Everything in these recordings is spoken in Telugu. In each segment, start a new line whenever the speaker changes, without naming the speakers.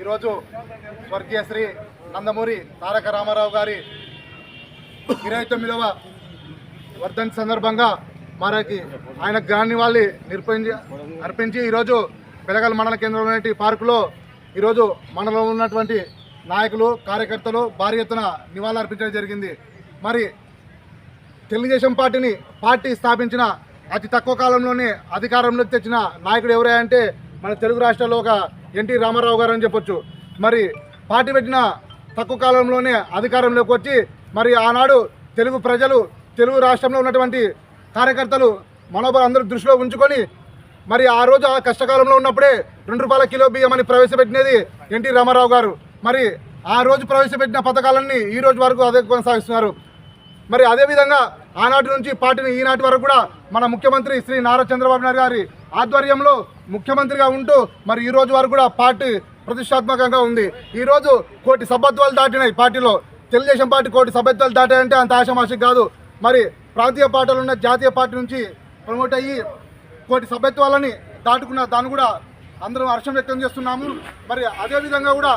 ఈరోజు స్వర్గీయ శ్రీ నందమూరి తారక రామారావు గారి ఇరవై తొమ్మిదవ వర్ధంతి సందర్భంగా మనకి ఆయన జ్ఞానివాళ్ళని నిర్పించి అర్పించి ఈరోజు పెలగల మండల కేంద్రంలో పార్కులో ఈరోజు మండలంలో ఉన్నటువంటి నాయకులు కార్యకర్తలు భారీ ఎత్తున నివాళులు అర్పించడం జరిగింది. మరి తెలుగుదేశం పార్టీని పార్టీ స్థాపించిన అతి తక్కువ కాలంలోనే అధికారంలోకి తెచ్చిన నాయకుడు ఎవరే అంటే మన తెలుగు రాష్ట్రాల్లో ఒక ఎన్టీ రామారావు గారు అని చెప్పొచ్చు. మరి పార్టీ పెట్టిన తక్కువ కాలంలోనే అధికారంలోకి వచ్చి మరి ఆనాడు తెలుగు ప్రజలు తెలుగు రాష్ట్రంలో ఉన్నటువంటి కార్యకర్తలు మనోబలం అందరూ దృష్టిలో ఉంచుకొని మరి ఆ రోజు ఆ కష్టకాలంలో ఉన్నప్పుడే రెండు రూపాయల కిలో బియ్యం అని ప్రవేశపెట్టినది ఎన్టీ రామారావు గారు. మరి ఆ రోజు ప్రవేశపెట్టిన పథకాలన్నీ ఈ రోజు వరకు అదే కొనసాగిస్తున్నారు. మరి అదేవిధంగా ఆనాటి నుంచి పార్టీని ఈనాటి వరకు కూడా మన ముఖ్యమంత్రి శ్రీ నారా చంద్రబాబు నాయుడు గారి ఆధ్వర్యంలో ముఖ్యమంత్రిగా ఉంటూ మరి ఈ రోజు వరకు కూడా పార్టీ ప్రతిష్టాత్మకంగా ఉంది. ఈరోజు కోటి సభ్యత్వాలు దాటినాయి పార్టీలో. తెలుగుదేశం పార్టీ కోటి సభ్యత్వాలు దాటాయంటే అంత ఆశమాషి కాదు. మరి ప్రాంతీయ పార్టీలు ఉన్న జాతీయ పార్టీ నుంచి ప్రమోట్ అయ్యి కోటి సభ్యత్వాలని దాటుకున్న దాన్ని కూడా అందరం హర్షం వ్యక్తం చేస్తున్నాము. మరి అదేవిధంగా కూడా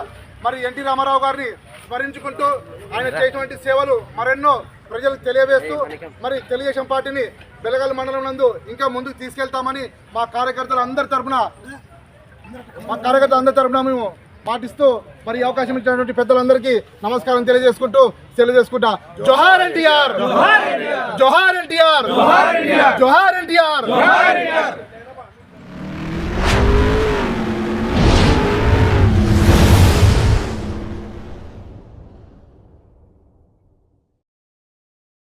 మరి ఎన్టీ రామారావు గారిని స్మరించుకుంటూ ఆయన చేసినటువంటి సేవలు మరెన్నో ప్రజలకు తెలియవేస్తూ మరి తెలుగుదేశం పార్టీని బెలగల్ మండలం నందు ఇంకా ముందుకు తీసుకెళ్తామని మా కార్యకర్తలు అందరి తరఫున మా కార్యకర్తలు అందరి తరపున మేము పాటిస్తూ మరి అవకాశం ఇచ్చినటువంటి పెద్దలందరికీ నమస్కారం తెలియజేసుకుంటూ తెలియజేసుకుంటా జోహార్ ఎన్టీఆర్! జోహార్ ఎన్టీఆర్! జోహార్ ఎన్టీఆర్!